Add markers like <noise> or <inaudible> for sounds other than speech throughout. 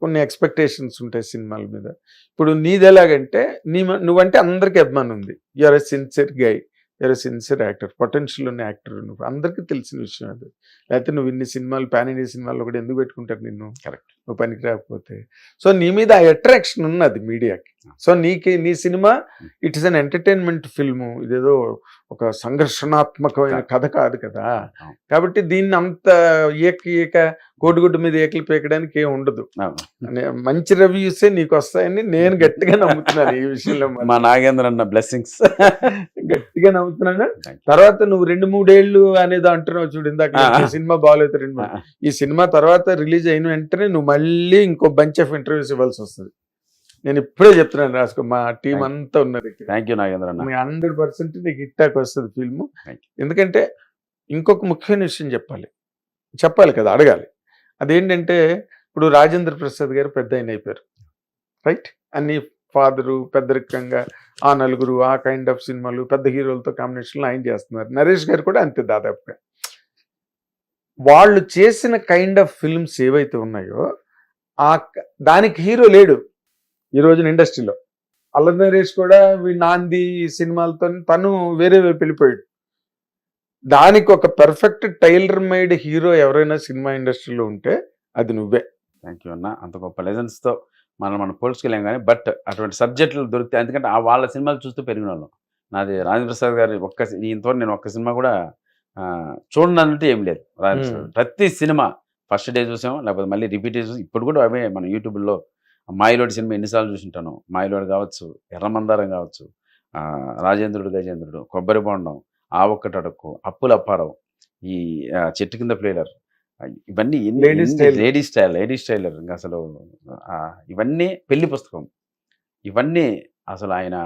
కొన్ని ఎక్స్పెక్టేషన్స్ ఉంటాయి సినిమాల మీద. ఇప్పుడు నీది ఎలాగంటే నీ నువ్వంటే అందరికీ అభిమానం ఉంది you're a sincere guy. You're a sincere actor potential ఉన్న యాక్టర్ నువ్వు. అందరికీ తెలిసిన విషయం అది. లేకపోతే నువ్వు ఇన్ని సినిమాలు పాన్ ఇండియా సినిమాల్లో కూడా ఎందుకు పెట్టుకుంటారు నిన్ను? Correct. నువ్వు పనికి రాకపోతే. సో నీ మీద ఆ అట్రాక్షన్ ఉన్నది మీడియాకి. సో నీకి నీ cinema it is an entertainment film ఇదేదో ఒక సంఘర్షణాత్మకమైన కథ కాదు కదా. కాబట్టి దీన్ని అంత ఏక ఏక కోడిగుడ్డు మీద ఏకలు పీకడానికి ఏం ఉండదు. మంచి రివ్యూసే నీకు వస్తాయని నేను గట్టిగా నమ్ముతున్నాను ఈ విషయంలో. మా నాగేంద్ర అన్న బ్లెస్సింగ్స్ <laughs> గట్టిగా నమ్ముతున్నాను తర్వాత నువ్వు రెండు మూడేళ్ళు అనేది అంటున్నావు చూడు ఇందాక. సినిమా బాగాలేదు రెండు. ఈ సినిమా తర్వాత రిలీజ్ అయిన వెంటనే నువ్వు మళ్ళీ ఇంకో బంచ్ ఆఫ్ ఇంటర్వ్యూస్ ఇవ్వాల్సి వస్తుంది. నేను ఇప్పుడే చెప్తున్నాను రాసుకో మా టీం అంతా ఇక్కడ. Thank you Nagendra hundred percent నీకు ఇట్టాక్ వస్తుంది ఫిల్మ్. ఎందుకంటే ఇంకొక ముఖ్యమైన విషయం చెప్పాలి. చెప్పాలి కదా అడగాలి. అదేంటంటే ఇప్పుడు రాజేంద్ర ప్రసాద్ గారు పెద్ద ఆయన అయిపోయారు. రైట్ అన్ని ఫాదరు పెద్దరికంగా ఆ నలుగురు ఆ కైండ్ ఆఫ్ సినిమాలు పెద్ద హీరోలతో కాంబినేషన్లు ఆయన చేస్తున్నారు. నరేష్ గారు కూడా అంతే దాదాపుగా. వాళ్ళు చేసిన కైండ్ ఆఫ్ ఫిల్మ్స్ ఏవైతే ఉన్నాయో ఆ దానికి హీరో లేడు ఈ రోజున ఇండస్ట్రీలో. అల్ల నరేష్ కూడా నాంది సినిమాలతో తను వేరే వైపు వెళ్ళిపోయాడు. దానికి ఒక పెర్ఫెక్ట్ టైలర్ మేడ్ హీరో ఎవరైనా సినిమా ఇండస్ట్రీలో ఉంటే అది నువ్వే. థ్యాంక్ యూ అన్న. అంత గొప్ప లెజెన్స్తో మనం మనం పోల్చుకోలేం కానీ బట్ అటువంటి సబ్జెక్టులు దొరికితే ఎందుకంటే ఆ వాళ్ళ సినిమాలు చూస్తూ పెరిగిన వాళ్ళం నాది రాజేంద్ర ప్రసాద్ గారి ఒక్క ఇంతవరకు నేను ఒక్క సినిమా కూడా అన్నట్టు ఏం లేదు రాజేంద్ర. ప్రతి సినిమా ఫస్ట్ డే చూసాం లేకపోతే మళ్ళీ రిపీట్ చూసాం ఇప్పుడు కూడా అవే మన యూట్యూబ్లో మాయలోడి సినిమా ఎన్నిసార్లు చూసింటాను. మాయలోడి కావచ్చు ఎర్రమందారం కావచ్చు రాజేంద్రుడు గజేంద్రుడు కొబ్బరి బొండం ఆ ఒక్కటి అడక్కు అప్పుల అప్పారావు ఈ చెట్టు కింద ప్లేయర్ ఇవన్నీ. లేడీ స్టైల్ లేడీ స్టైలర్ ఇంకా అసలు ఇవన్నీ పెళ్ళి పుస్తకం. ఇవన్నీ అసలు ఆయన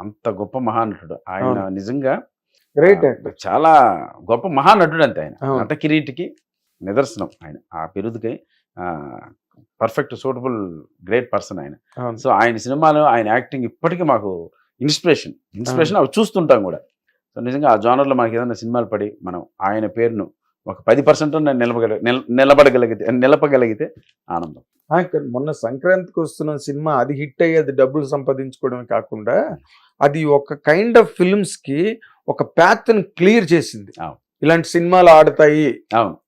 అంత గొప్ప మహానటుడు. ఆయన. నిజంగా గ్రేట్ చాలా గొప్ప మహానటుడు అంతే ఆయన. నట కిరీటికి నిదర్శనం ఆయన. ఆ బిరుదుకి పర్ఫెక్ట్ సూటబుల్ గ్రేట్ పర్సన్ ఆయన. సో ఆయన సినిమాలు ఆయన యాక్టింగ్ ఇప్పటికీ మాకు ఇన్స్పిరేషన్. ఇన్స్పిరేషన్ అవి చూస్తుంటాం కూడా. సో నిజంగా ఆ జానర్లో మనకి ఏదైనా సినిమాలు పడి మనం ఆయన పేరును ఒక పది పర్సెంట్ నిలబగల నిల- నిలబడగలిగితే నిలపగలిగితే ఆనందం. మొన్న సంక్రాంతికి వస్తున్న సినిమా అది హిట్ అయ్యి అది డబ్బులు సంపాదించుకోవడమే కాకుండా అది ఒక కైండ్ ఆఫ్ ఫిల్మ్స్కి ఒక ప్యాత్ని క్లియర్ చేసింది. ఇలాంటి సినిమాలు ఆడతాయి. అవును.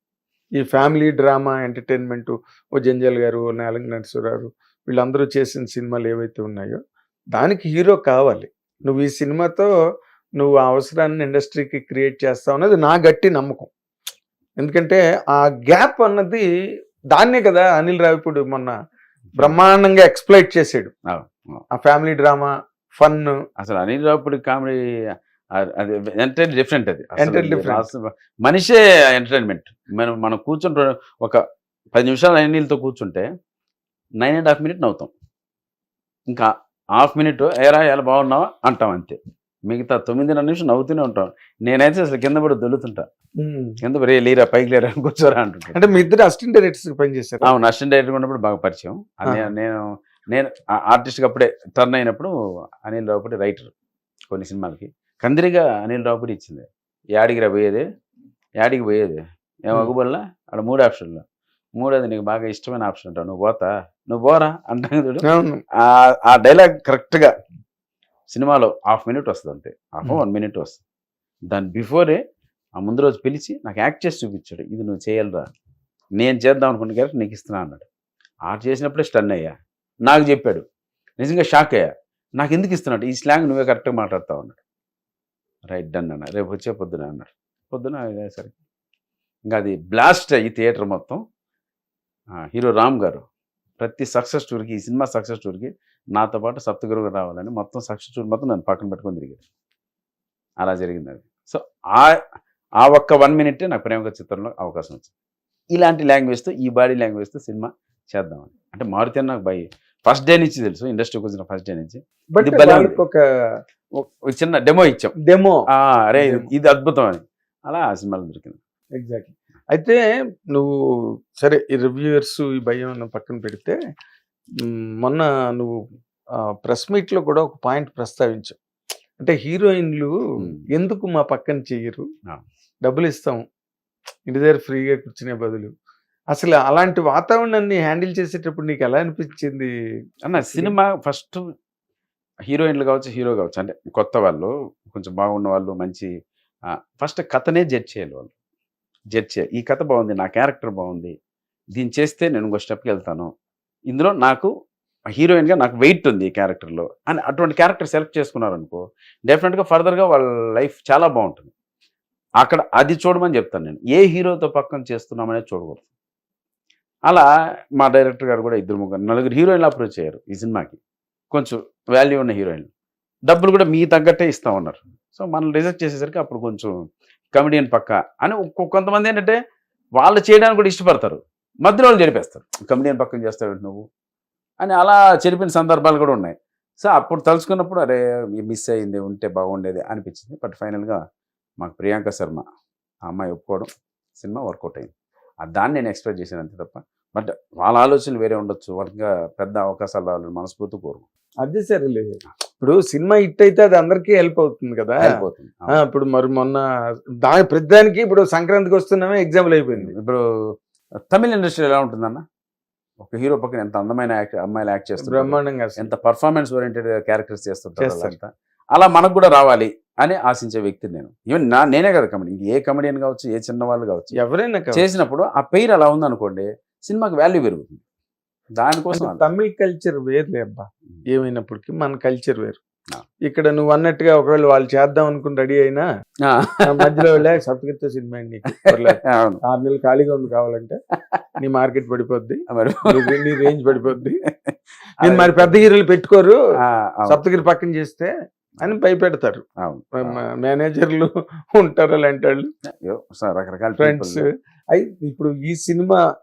ఈ ఫ్యామిలీ డ్రామా ఎంటర్టైన్మెంట్ ఓ జంజల్ గారు నాలంగ నరసింహరావు వీళ్ళందరూ చేసిన సినిమాలు ఏవైతే ఉన్నాయో దానికి హీరో కావాలి. నువ్వు ఈ సినిమాతో నువ్వు ఆ అవసరాన్ని ఇండస్ట్రీకి క్రియేట్ చేస్తావు అన్నది నా గట్టి నమ్మకం. ఎందుకంటే ఆ గ్యాప్ అన్నది దాన్నే కదా అనిల్ రావిపూడి మొన్న బ్రహ్మాండంగా ఎక్స్ప్లైట్ చేసాడు. ఆ ఫ్యామిలీ డ్రామా ఫన్. అసలు అనిల్ రావుపూడి కామెడీ అది డిఫరెంట్ అది. మనిషే ఎంటర్టైన్మెంట్ మనం మనం కూర్చుంటే ఒక పది నిమిషాలు అనిల్తో కూర్చుంటే నైన్ అండ్ హాఫ్ మినిట్ నవ్వుతాం. ఇంకా హాఫ్ మినిట్ ఏరా ఎలా బాగున్నావా? అంటాం అంతే. మిగతా తొమ్మిదిన్నర నిమిషం నవ్వుతూనే ఉంటాం. నేనైతే అసలు కింద పడి దొల్లుతుంటా. కింద పడి లేరా పైకి లేరా కూర్చోరా అంటుంటా. అంటే మీ ఇద్దరు అసిస్టెంట్ డైరెక్టర్స్ పనిచేశారు అవును అసిస్టెంట్ డైరెక్టర్ ఉన్నప్పుడు బాగా పరిచయం. నేను నేను ఆర్టిస్ట్కి అప్పుడే టర్న్ అయినప్పుడు అనిల్ రావుపూడి రైటర్ కొన్ని సినిమాలకి. కందిరిగా అనిల్ రావుపూడి ఇచ్చింది. యాడికి రా పోయేది? యాడికి పోయేది? ఏం. అగుబల్లా అక్కడ మూడు ఆప్షన్లు మూడోది నీకు బాగా ఇష్టమైన ఆప్షన్ అంటావు. నువ్వు పోతా? నువ్వు పోరా? అంటాను చూడు. ఆ డైలాగ్ కరెక్ట్గా సినిమాలో హాఫ్ మినిట్ వస్తుంది అంతే. హాఫ్. వన్ మినిట్ వస్తుంది. దాని బిఫోరే ఆ ముందు రోజు పిలిచి నాకు యాక్ట్ చేసి చూపించాడు. ఇది నువ్వు చేయాలిరా. నేను చేద్దాం అనుకున్న క్యారెక్టర్ నీకు ఇస్తున్నా అన్నాడు. ఆ చేసినప్పుడే స్టన్ అయ్యా. నాకు చెప్పాడు. నిజంగా షాక్ అయ్యా. నాకు ఎందుకు ఇస్తున్నాడు ఈ స్లాంగ్ నువ్వే కరెక్ట్గా మాట్లాడతావు అన్నాడు. రైట్ డన్ అన్న రేపు వచ్చే పొద్దున అన్నాడు. పొద్దున సరే ఇంకా అది బ్లాస్ట్ అయ్యి థియేటర్ మొత్తం. హీరో రామ్ గారు ప్రతి సక్సెస్ టూర్కి ఈ సినిమా సక్సెస్ టూర్కి నాతో పాటు సప్తగురు గారు రావాలని మొత్తం సక్సెస్ టూర్ మొత్తం నన్ను పక్కన పెట్టుకొని తిరిగారు అలా జరిగింది అది. సో ఆ ఆ ఒక్క వన్ మినిటే నాకు ప్రేమక చిత్రంలో అవకాశం వచ్చింది. ఇలాంటి లాంగ్వేజ్తో ఈ బాడీ లాంగ్వేజ్తో సినిమా చేద్దామని. అంటే మారుతి నాకు బై ఫస్ట్ డే నుంచి తెలుసు ఇండస్ట్రీకి వచ్చిన ఫస్ట్ డే నుంచి. ఒక చిన్న డెమో ఇచ్చాం. డెమో. అరే ఇది- అద్భుతం అని. అలా ఆ సినిమాలో దొరికింది. ఎగ్జాక్ట్లీ. అయితే నువ్వు సరే ఈ రివ్యూయర్స్ ఈ భయం పక్కన పెడితే మొన్న నువ్వు ప్రెస్ మీట్లో కూడా ఒక పాయింట్ ప్రస్తావించావు. అంటే హీరోయిన్లు. ఎందుకు మా పక్కన చెయ్యరు. డబ్బులు ఇస్తాం ఇంటి దగ్గర ఫ్రీగా కూర్చునే బదులు. అసలు అలాంటి వాతావరణాన్ని హ్యాండిల్ చేసేటప్పుడు నీకు ఎలా అనిపించింది? అన్న సినిమా ఫస్ట్ హీరోయిన్లు కావచ్చు హీరో కావచ్చు. అంటే కొత్త వాళ్ళు కొంచెం బాగున్న వాళ్ళు మంచి ఫస్ట్ కథనే జడ్జ్ చేయాలి వాళ్ళు. జడ్జ్ చేయాలి. ఈ కథ బాగుంది నా క్యారెక్టర్ బాగుంది. దీన్ని చేస్తే నేను ఇంకో స్టెప్కి వెళ్తాను. ఇందులో నాకు హీరోయిన్గా నాకు వెయిట్ ఉంది ఈ క్యారెక్టర్లో. అని అటువంటి క్యారెక్టర్ సెలెక్ట్ చేసుకున్నారు అనుకో డెఫినెట్గా ఫర్దర్గా వాళ్ళ లైఫ్ చాలా బాగుంటుంది. అక్కడ అది చూడమని చెప్తాను నేను. ఏ హీరోతో పక్కన చేస్తున్నామనేది చూడకూడదు. అలా మా డైరెక్టర్ గారు కూడా ఇద్దరు ముగ్గురు నలుగురు హీరోయిన్లు అప్రోచ్ అయ్యారు ఈ సినిమాకి. కొంచెం వాల్యూ ఉన్న హీరోయిన్లు. డబ్బులు కూడా మీ తగ్గట్టే ఇస్తా ఉన్నారు. సో మనం రిజెక్ట్ చేసేసరికి అప్పుడు కొంచెం కమెడియన్ పక్క అని కొంతమంది ఏంటంటే వాళ్ళు చేయడానికి కూడా ఇష్టపడతారు. మధ్యలో వాళ్ళు చెడిపేస్తారు కమెడియన్ పక్కన చేస్తావు నువ్వు? అని అలా చెడిపిన సందర్భాలు కూడా ఉన్నాయి. సో అప్పుడు తలుచుకున్నప్పుడు అరే మిస్ అయింది ఉంటే బాగుండేది అనిపించింది. బట్ ఫైనల్గా మాకు ప్రియాంక శర్మ ఆ అమ్మాయి ఒప్పుకోవడం సినిమా వర్కౌట్ అయింది. ఆ దాన్ని నేను ఎక్స్పెక్ట్ చేశాను అంతే తప్ప. బట్ వాళ్ళ ఆలోచనలు వేరే ఉండొచ్చు. వాళ్ళకి పెద్ద అవకాశాలు రావాలని మనస్ఫూర్తి కోరు అదే సరేలే ఇప్పుడు సినిమా హిట్ అయితే అది అందరికీ హెల్ప్ అవుతుంది కదా? అయిపోతుంది ఆ, ఇప్పుడు మరి మొన్న దాని ప్రతిదానికి ఇప్పుడు సంక్రాంతికి వస్తున్నామే ఎగ్జాంపుల్ అయిపోయింది. ఇప్పుడు తమిళ ఇండస్ట్రీ ఎలా ఉంటుందన్న? ఒక హీరో పక్కన ఎంత అందమైన యాక్ట్ అమ్మాయిలు యాక్ట్ చేస్తారు బ్రహ్మాండంగా. ఎంత పర్ఫార్మెన్స్ ఓరియంటెడ్ క్యారెక్టర్స్ చేస్తుంటారు. అలా మనకు కూడా రావాలి అని ఆశించే వ్యక్తి నేను. ఈవెన్ నా నేనే కదా కమెడీ ఏ కమెడియన్ కావచ్చు ఏ చిన్న వాళ్ళు కావచ్చు. ఎవరైనా. చేసినప్పుడు ఆ పేరు అలా ఉందనుకోండి సినిమాకి వాల్యూ పెరుగుతుంది. దానికోసం తమిళ కల్చర్ వేరులే అబ్బా. ఏమైనప్పటికీ మన కల్చర్ వేరు. ఇక్కడ నువ్వు అన్నట్టుగా ఒకవేళ వాళ్ళు చేద్దాం అనుకుని రెడీ అయినా మధ్యలో వెళ్ళా సప్తగిరితో సినిమా అండి. <laughs> ఆరు నెలలు ఖాళీగా ఉంది కావాలంటే నీ మార్కెట్ పడిపోద్ది మరి. నీ- నీ రేంజ్ పడిపోద్ది. నేను మరి పెద్ద హీరోలు పెట్టుకోరు. సప్తగిరి పక్కన చేస్తే అని భయపెడతారు. మేనేజర్లు ఉంటారు అలాంటి వాళ్ళు. రకరకాల ఫ్రెండ్స్. people. అయి ఇప్పుడు ఈ సినిమా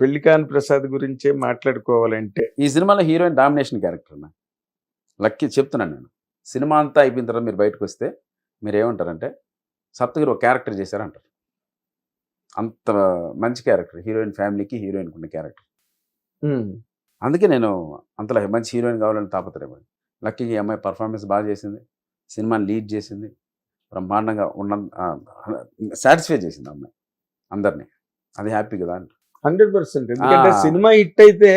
పెళ్ళికాన్ ప్రసాద్ గురించే మాట్లాడుకోవాలంటే ఈ సినిమాలో హీరోయిన్ డామినేషన్ క్యారెక్టర్ అన్న లక్కీ చెప్తున్నాను నేను. సినిమా అంతా అయిపోయిన తర్వాత మీరు బయటకు వస్తే మీరు ఏమంటారంటే సప్తగిరి ఒక క్యారెక్టర్ చేశారంటారు. అంత మంచి క్యారెక్టర్ హీరోయిన్ ఫ్యామిలీకి హీరోయిన్కి ఉన్న క్యారెక్టర్. అందుకే నేను అంతలా మంచి హీరోయిన్ కావాలని తాపత్రయపడి లక్కీ ఈ అమ్మాయి పర్ఫార్మెన్స్ బాగా చేసింది సినిమాని లీడ్ చేసింది బ్రహ్మాండంగా ఉన్న సాటిస్ఫై చేసింది అమ్మాయి అందరినీ. అది హ్యాపీ కదా అంట హండ్రెడ్ పర్సెంట్. ఎందుకంటే. సినిమా హిట్ అయితే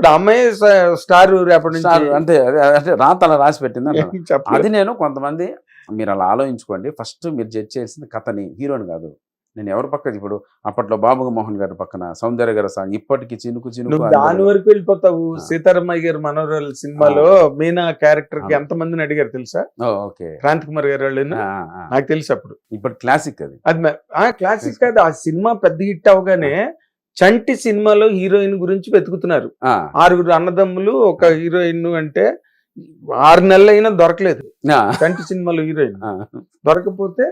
ఇప్పుడు అమ్మాయి స్టార్ రేపటి నుంచి అంటే అదే- అంటే రాత అలా రాసి పెట్టింది. అది నేను కొంతమంది మీరు అలా ఆలోచించుకోండి. ఫస్ట్ మీరు జడ్జ్ చేసింది కథని హీరోని కాదు. నేను ఎవరి పక్కన ఇప్పుడు అప్పట్లో బాబు మోహన్ గారి పక్కన సౌందర్య గారి సాంగ్ ఇప్పటికి చినుకు చినుకు దాని వరకు వెళ్ళిపోతావు. సీతారామయ్య గారి మనోరల్ సినిమాలో మీనా క్యారెక్టర్కి. ఎంత మందిని అడిగారు తెలుసా? ఓకే. క్రాంతి కుమార్ గారు వాళ్ళు. ఆ, ఆ. నాకు తెలుసు అప్పుడు. ఇప్పుడు క్లాసిక్ అది. అది క్లాసిక్ కాదు. ఆ సినిమా పెద్ద హిట్ అవగానే చంటి సినిమాలో హీరోయిన్ గురించి వెతుకుతున్నారు. ఆరుగురు అన్నదమ్ములు ఒక హీరోయిన్ అంటే ఆరు నెలలు అయినా దొరకలేదు చంటి సినిమాలో హీరోయిన్. దొరకపోతే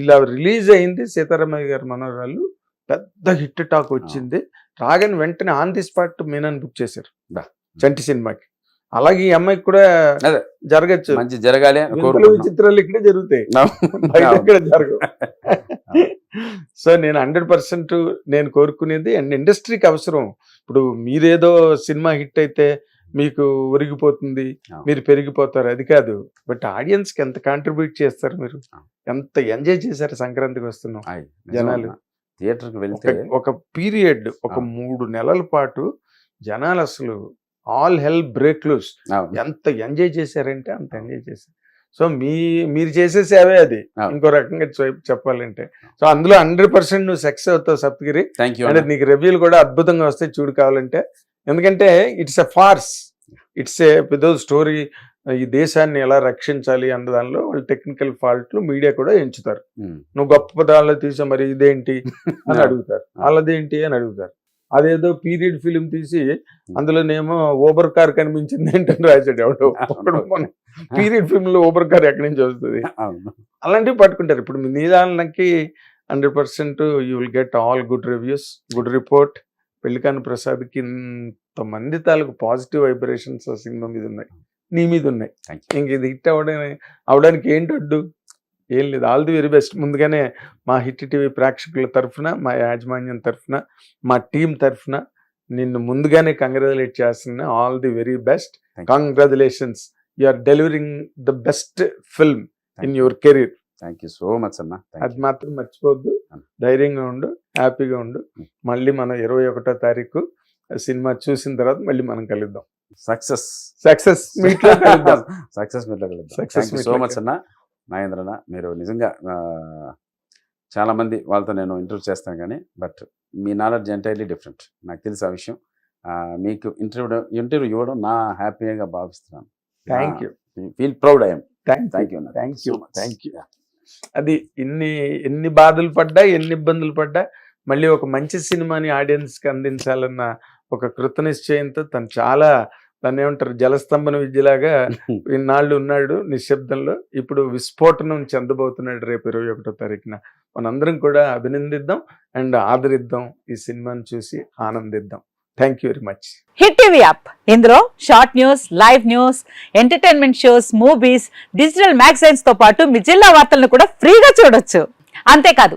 ఇలా రిలీజ్ అయింది సీతారామయ్య గారి మనోరాలు పెద్ద హిట్ టాక్ వచ్చింది. రాగానే వెంటనే ఆన్ ది స్పాట్ మీనాన్ని బుక్ చేశారు. చంటి సినిమాకి. అలాగే ఈ అమ్మాయికి కూడా. జరగచ్చు. మంచి జరగాలి. విచిత్రాలు ఇక్కడే జరుగుతాయి. బయట జరగవు. సో నేను హండ్రెడ్ పర్సెంట్ నేను కోరుకునేది అండ్ ఇండస్ట్రీకి అవసరం ఇప్పుడు మీరేదో సినిమా హిట్ అయితే మీకు ఒరిగిపోతుంది. మీరు పెరిగిపోతారు అది కాదు బట్ ఆడియన్స్కి ఎంత కాంట్రిబ్యూట్ చేస్తారు మీరు. ఎంత ఎంజాయ్ చేశారు సంక్రాంతికి వస్తున్నాం జనాలు. థియేటర్కి వెళ్తే ఒక పీరియడ్ ఒక. మూడు నెలల పాటు జనాలు అసలు ఆల్ హెల్ బ్రేక్ లూస్. ఎంత ఎంజాయ్ చేశారంటే అంత ఎంజాయ్ చేశారు సో మీ మీరు చేసే సేవే అది. ఇంకో రకంగా చెప్- చెప్పాలంటే. సో అందులో హండ్రెడ్ పర్సెంట్ నువ్వు సక్సెస్ అవుతావు సప్తగిరి. అంటే నీకు రివ్యూలు కూడా అద్భుతంగా వస్తాయి చూడు కావాలంటే. ఎందుకంటే it's a farce. It's a పెద్ద స్టోరీ. ఈ దేశాన్ని ఎలా రక్షించాలి అన్న దానిలో వాళ్ళు టెక్నికల్ ఫాల్ట్లు మీడియా కూడా ఎంచుతారు. నువ్వు గొప్ప పదాల్లో తీసా మరి ఇదేంటి? <laughs> అని అడుగుతారు. వాళ్ళదేంటి అని అడుగుతారు. అదేదో పీరియడ్ ఫిలిం తీసి అందులోనేమో ఓబర్ కార్ కనిపించింది ఏంటని రాశాడు ఎవడో. <laughs> పీరియడ్ ఫిల్మ్లో ఓబర్ కార్ ఎక్కడి నుంచి వస్తుంది? అలాంటివి పట్టుకుంటారు. ఇప్పుడు నీ దానికి hundred percent you will get all good reviews good report. పెళ్ళికాని ప్రసాద్కి ఇంతమంది తాలూకు పాజిటివ్ వైబ్రేషన్స్ ఆ సినిమా మీద ఉన్నాయి. నీ మీద ఉన్నాయి. ఇంక ఇది హిట్ అవ్వడానికి అవడానికి ఏంటి అడ్డు? ఏం లేదు. All the very best. ముందుగానే మా హిట్ టీవీ ప్రేక్షకుల తరఫున మా యాజమాన్యం తరఫున మా టీం తరఫున నిన్ను ముందుగానే కంగ్రాచులేట్ చేస్తున్నా all the very best. Congratulations. You are delivering the best film in your career. Thank you so much అన్న. అది మాత్రం మర్చిపోవద్దు. అవును. ధైర్యంగా ఉండు హ్యాపీగా ఉండు. మళ్ళీ మనం ఇరవై ఒకటో తారీఖు సినిమా చూసిన తర్వాత మళ్ళీ మనం కలుద్దాం. సక్సెస్ సక్సెస్ మీట్లో కలుద్దాం. సక్సెస్ మీట్లో కలుద్దాం. Meet సో మచ్ అన్న. నాగేంద్ర అన్న మీరు నిజంగా ఆ, చాలా మంది వాళ్ళతో నేను ఇంటర్వ్యూ చేస్తాను కానీ బట్ మీ నాలెడ్జ్ ఎంటైర్లీ డిఫరెంట్. నాకు తెలుసు ఆ విషయం. మీకు ఇంటర్వ్యూ ఇంటర్వ్యూ ఇవ్వడం నా హ్యాపీగా భావిస్తున్నాను. Thank you feel proud I'm thank thank you thank you thank you అది ఇన్ని ఎన్ని బాధలు పడ్డా ఎన్ని ఇబ్బందులు పడ్డా మళ్ళీ ఒక మంచి సినిమాని audience కి అందించాలన్న ఒక కృతనిశ్చయంతో తను చాలా దాన్ని ఏమంటారు? జలస్తంభన విద్యలాగా ఇన్నాళ్ళు <laughs> ఉన్నాడు నిశ్శబ్దంలో. ఇప్పుడు విస్ఫోటనం చెందబోతున్నాడు రేపు ఇరవై ఒకటో తారీఖున. మనందరం కూడా అభినందిద్దాం అండ్ ఆదరిద్దాం ఈ సినిమాని చూసి ఆనందిద్దాం. Thank you very much. Hit TV app. ఇందులో short news live news entertainment shows movies digital మ్యాగజైన్స్తో పాటు మీ జిల్లా వార్తలను కూడా ఫ్రీగా చూడొచ్చు. అంతేకాదు